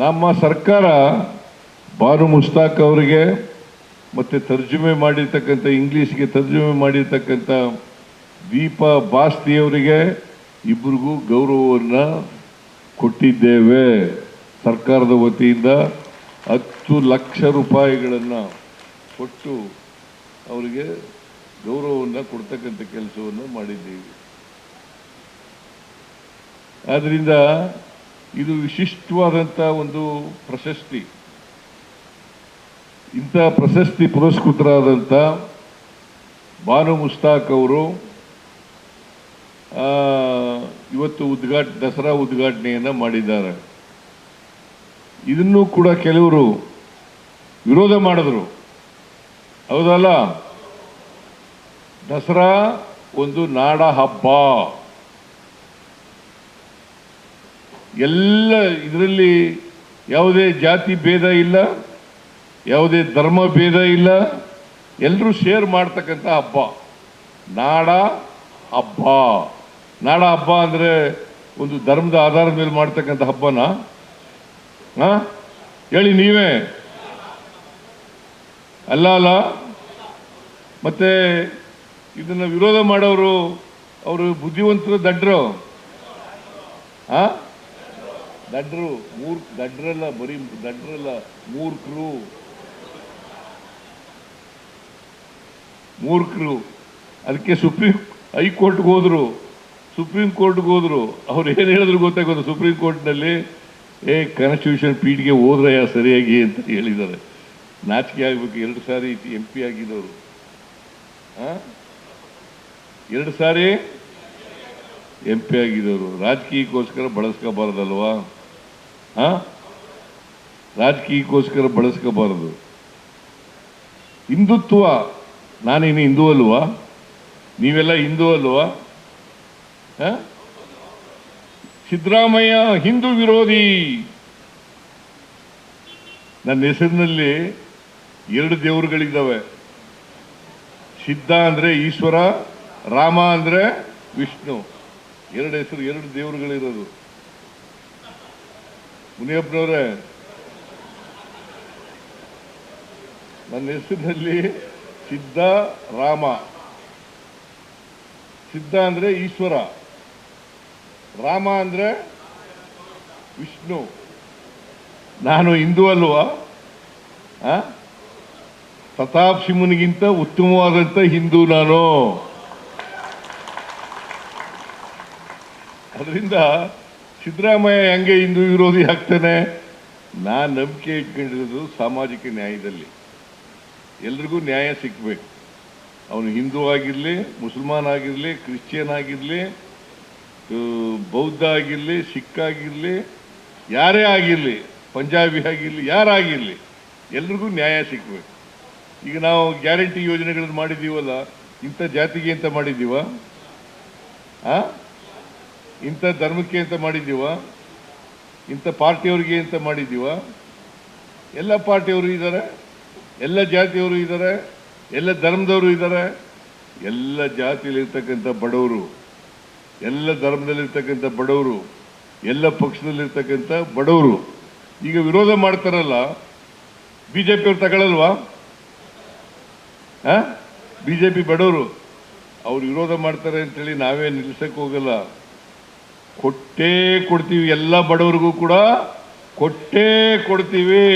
ನಮ್ಮ ಸರ್ಕಾರ ಬಾನು ಮುಸ್ತಾಕ್ ಅವರಿಗೆ ಮತ್ತು ತರ್ಜುಮೆ ಮಾಡಿರ್ತಕ್ಕಂಥ ಇಂಗ್ಲೀಷ್ಗೆ ತರ್ಜುಮೆ ಮಾಡಿರ್ತಕ್ಕಂಥ ದೀಪ ಬಾಸ್ತಿಯವರಿಗೆ ಇಬ್ಬರಿಗೂ ಗೌರವವನ್ನು ಕೊಟ್ಟಿದ್ದೇವೆ. ಸರ್ಕಾರದ ವತಿಯಿಂದ ಹತ್ತು ಲಕ್ಷ ರೂಪಾಯಿಗಳನ್ನು ಕೊಟ್ಟು ಅವರಿಗೆ ಗೌರವವನ್ನು ಕೊಡ್ತಕ್ಕಂಥ ಕೆಲಸವನ್ನು ಮಾಡಿದ್ದೀವಿ. ಆದ್ದರಿಂದ ಇದು ವಿಶಿಷ್ಟವಾದಂಥ ಒಂದು ಪ್ರಶಸ್ತಿ. ಇಂಥ ಪ್ರಶಸ್ತಿ ಪುರಸ್ಕೃತರಾದಂಥ ಬಾನು ಮುಸ್ತಾಕ್ ಅವರು ಇವತ್ತು ಉದ್ಘಾಟ, ದಸರಾ ಉದ್ಘಾಟನೆಯನ್ನು ಮಾಡಿದ್ದಾರೆ. ಇದನ್ನು ಕೂಡ ಕೆಲವರು ವಿರೋಧ ಮಾಡಿದ್ರು. ಹೌದಲ್ಲ? ದಸರಾ ಒಂದು ನಾಡ ಹಬ್ಬ ಎಲ್ಲ ಇದರಲ್ಲಿ ಯಾವುದೇ ಜಾತಿ ಭೇದ ಇಲ್ಲ, ಯಾವುದೇ ಧರ್ಮ ಭೇದ ಇಲ್ಲ. ಎಲ್ಲರೂ ಶೇರ್ ಮಾಡ್ತಕ್ಕಂಥ ಹಬ್ಬ. ನಾಡ ಹಬ್ಬ. ನಾಡ ಹಬ್ಬ ಅಂದರೆ ಒಂದು ಧರ್ಮದ ಆಧಾರದ ಮೇಲೆ ಮಾಡ್ತಕ್ಕಂಥ ಹಬ್ಬನ? ಹಾಂ? ಹೇಳಿ ನೀವೇ. ಅಲ್ಲ ಅಲ್ಲ. ಮತ್ತು ಇದನ್ನು ವಿರೋಧ ಮಾಡೋರು ಅವರು ಬುದ್ಧಿವಂತರು ದಡ್ಡರು ಆ ದಡ್ರು, ಮೂರ್ ದಡ್ರಲ್ಲ ಬರೀ ದಡ್ರಲ್ಲ ಮೂರ್ಖರು ಮೂರ್ಖರು ಅದಕ್ಕೆ ಸುಪ್ರೀಂ ಹೈಕೋರ್ಟ್ಗೆ ಹೋದ್ರು. ಸುಪ್ರೀಂ ಕೋರ್ಟ್ಗೆ ಹೋದ್ರು. ಅವ್ರು ಏನು ಹೇಳಿದ್ರು ಗೊತ್ತಾಗೋದು ಸುಪ್ರೀಂ ಕೋರ್ಟ್ನಲ್ಲಿ, ಏ ಕಾನ್ಸ್ಟಿಟ್ಯೂಷನ್ ಪೀಠ್ಗೆ ಹೋದ್ರಯ್ಯ ಸರಿಯಾಗಿ ಅಂತ ಹೇಳಿದ್ದಾರೆ. ನಾಚಿಕೆ ಆಗ್ಬೇಕು. ಎರಡು ಸಾರಿ ಎಂ ಪಿ ಆಗಿದ್ದವರು? ಎರಡು ಸಾರಿ ಎಂ ಪಿ ಆಗಿದ್ದವರು. ರಾಜಕೀಯಕ್ಕೋಸ್ಕರ ಬಳಸ್ಕೋಬಾರ್ದಲ್ವಾ? ರಾಜಕೀಯಕ್ಕೋಸ್ಕರ ಬಳಸ್ಕೋಬಾರದು. ಹಿಂದುತ್ವ ನಾನೇನು ಹಿಂದೂ ಅಲ್ವಾ? ನೀವೆಲ್ಲ ಹಿಂದೂ ಅಲ್ವಾ? ಸಿದ್ದರಾಮಯ್ಯ ಹಿಂದೂ ವಿರೋಧಿ. ನನ್ನ ಹೆಸರಿನಲ್ಲಿ ಎರಡು ದೇವರುಗಳಿದ್ದಾವೆ. ಸಿದ್ಧ ಅಂದರೆ ಈಶ್ವರ, ರಾಮ ಅಂದ್ರೆ ವಿಷ್ಣು. ಎರಡು ಹೆಸರು, ಎರಡು ದೇವರುಗಳಿರೋದು. ಮುನಿಯಪ್ಪನವರೇ, ನನ್ನ ಹೆಸರಿನಲ್ಲಿ ಸಿದ್ಧ ರಾಮ. ಸಿದ್ಧ ಅಂದ್ರೆ ಈಶ್ವರ. ರಾಮ ಅಂದ್ರೆ ವಿಷ್ಣು. ನಾನು ಹಿಂದೂ ಅಲ್ವಾ? ಪ್ರತಾಪ್ ಸಿಂಹನಿಗಿಂತ ಉತ್ತಮವಾದಂಥ ಹಿಂದೂ ನಾನು. ಅದರಿಂದ ಸಿದ್ದರಾಮಯ್ಯ ಹೆಂಗೆ ಹಿಂದೂ ವಿರೋಧಿ ಆಗ್ತಾನೆ? ನಾನು ನಂಬಿಕೆ ಇಟ್ಕೊಂಡಿರೋದು ಸಾಮಾಜಿಕ ನ್ಯಾಯದಲ್ಲಿ. ಎಲ್ರಿಗೂ ನ್ಯಾಯ ಸಿಕ್ಬೇಕು. ಅವನು ಹಿಂದೂ ಆಗಿರಲಿ, ಮುಸಲ್ಮಾನ್ ಆಗಿರಲಿ, ಕ್ರಿಶ್ಚಿಯನ್ ಆಗಿರಲಿ ಬೌದ್ಧ ಆಗಿರಲಿ, ಸಿಖ್ ಆಗಿರಲಿ, ಯಾರೇ ಆಗಿರಲಿ, ಪಂಜಾಬಿ ಆಗಿರಲಿ ಯಾರಾಗಿರಲಿ ಎಲ್ರಿಗೂ ನ್ಯಾಯ ಸಿಕ್ಬೇಕು. ಈಗ ನಾವು ಗ್ಯಾರಂಟಿ ಯೋಜನೆಗಳನ್ನು ಮಾಡಿದ್ದೀವಲ್ಲ, ಇಂಥ ಜಾತಿಗೆ ಅಂತ ಮಾಡಿದ್ದೀವ? ಆ? ಇಂಥ ಧರ್ಮಕ್ಕೆ ಅಂತ ಮಾಡಿದ್ದೀವ, ಇಂಥ ಪಾರ್ಟಿಯವರಿಗೆ ಅಂತ ಮಾಡಿದ್ದೀವ, ಎಲ್ಲ ಪಾರ್ಟಿಯವರು ಇದ್ದಾರೆ, ಎಲ್ಲ ಜಾತಿಯವರು ಇದ್ದಾರೆ, ಎಲ್ಲ ಧರ್ಮದವರು ಇದ್ದಾರೆ, ಎಲ್ಲ ಜಾತಿಯಲ್ಲಿರ್ತಕ್ಕಂಥ ಬಡವರು, ಎಲ್ಲ ಧರ್ಮದಲ್ಲಿರ್ತಕ್ಕಂಥ ಬಡವರು, ಎಲ್ಲ ಪಕ್ಷದಲ್ಲಿರ್ತಕ್ಕಂಥ ಬಡವರು, ಈಗ ವಿರೋಧ ಮಾಡ್ತಾರಲ್ಲ, ಬಿಜೆಪಿ ಪಿಯವ್ರು ತಗೊಳ್ಳಲ್ವಾ ಬಿಜೆಪಿ ಬಡವರು, ಅವ್ರು ವಿರೋಧ ಮಾಡ್ತಾರೆ ಅಂತೇಳಿ ನಾವೇ ನಿಲ್ಸಕ್ಕೆ ಹೋಗಲ್ಲ. ಕೊಟ್ಟೇ ಕೊಡ್ತೀವಿ ಎಲ್ಲ ಬಡವರಿಗೂ ಕೂಡ ಕೊಟ್ಟೇ ಕೊಡ್ತೀವಿ.